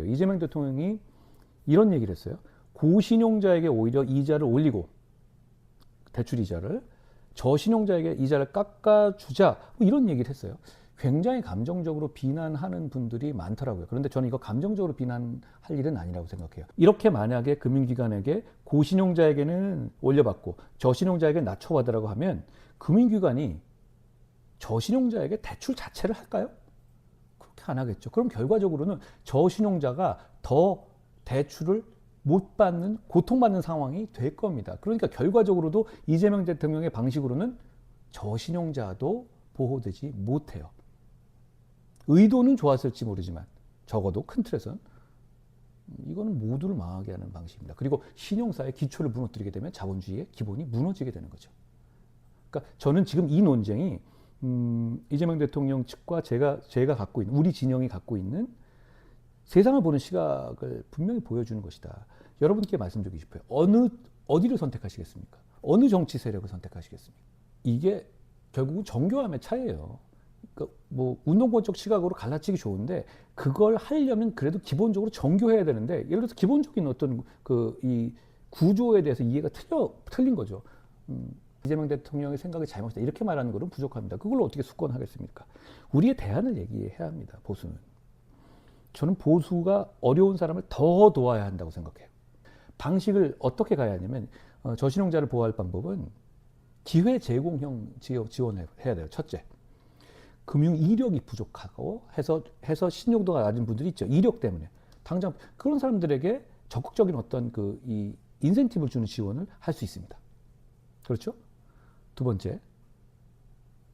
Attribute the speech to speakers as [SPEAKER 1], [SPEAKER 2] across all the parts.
[SPEAKER 1] 이재명 대통령이 이런 얘기를 했어요. 고신용자에게 오히려 이자를 올리고 대출 이자를 저신용자에게 이자를 깎아주자 뭐 이런 얘기를 했어요. 굉장히 감정적으로 비난하는 분들이 많더라고요. 그런데 저는 이거 감정적으로 비난할 일은 아니라고 생각해요. 이렇게 만약에 금융기관에게 고신용자에게는 올려받고 저신용자에게 낮춰받으라고 하면 금융기관이 저신용자에게 대출 자체를 할까요? 안 하겠죠. 그럼 결과적으로는 저신용자가 더 대출을 못 받는 고통받는 상황이 될 겁니다. 그러니까 결과적으로도 이재명 대통령의 방식으로는 저신용자도 보호되지 못해요. 의도는 좋았을지 모르지만 적어도 큰 틀에서는 이거는 모두를 망하게 하는 방식입니다. 그리고 신용사의 기초를 무너뜨리게 되면 자본주의의 기본이 무너지게 되는 거죠. 그러니까 저는 지금 이 논쟁이 음, 이재명 대통령 측과 제가 제가 갖고 있는 우리 진영이 갖고 있는 세상을 보는 시각을 분명히 보여주는 것이다. 여러분께 말씀드리고 싶어요. 어느 어디를 선택하시겠습니까? 어느 정치 세력을 선택하시겠습니까? 이게 결국은 정교함의 차이예요. 그러니까 뭐 운동권적 시각으로 갈라치기 좋은데 그걸 하려면 그래도 기본적으로 정교해야 되는데 예를 들어서 기본적인 어떤 그 이 구조에 대해서 이해가 틀려 틀린 거죠. 음, 이재명 대통령의 생각이 잘못이다 이렇게 말하는 것은 부족합니다. 그걸 어떻게 숙권하겠습니까? 우리의 대안을 얘기해야 합니다. 보수는 저는 보수가 어려운 사람을 더 도와야 한다고 생각해요. 방식을 어떻게 가야 하냐면 어, 저신용자를 보호할 방법은 기회 제공형 지원, 지원을 해야 돼요. 첫째. 금융 이력이 부족하고 해서 해서 신용도가 낮은 분들이 있죠. 이력 때문에 당장 그런 사람들에게 적극적인 어떤 그 이 인센티브를 주는 지원을 할 수 있습니다. 그렇죠? 두 번째,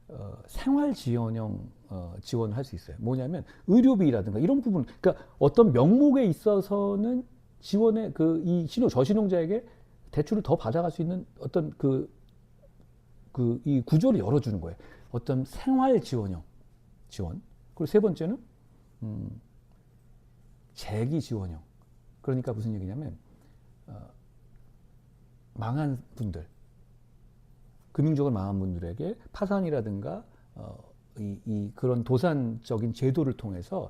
[SPEAKER 1] 어, 생활 지원형 어, 지원을 할 수 있어요. 뭐냐면 의료비라든가 이런 부분, 그러니까 어떤 명목에 있어서는 지원의 그 이 신용 저신용자에게 대출을 더 받아갈 수 있는 어떤 그 그 이 구조를 열어주는 거예요. 어떤 생활 지원형 지원. 그리고 세 번째는 음, 재기 지원형. 그러니까 무슨 얘기냐면 어, 망한 분들, 금융적으로 망한 분들에게 파산이라든가 어, 이, 이 그런 도산적인 제도를 통해서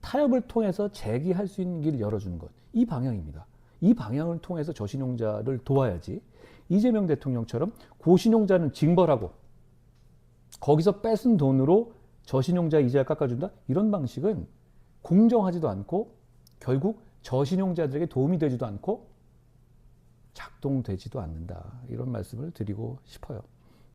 [SPEAKER 1] 타협을 통해서 재기할 수 있는 길을 열어주는 것. 이 방향입니다. 이 방향을 통해서 저신용자를 도와야지 이재명 대통령처럼 고신용자는 징벌하고 거기서 뺏은 돈으로 저신용자 이자를 깎아준다? 이런 방식은 공정하지도 않고 결국 저신용자들에게 도움이 되지도 않고 작동되지도 않는다. 이런 말씀을 드리고 싶어요.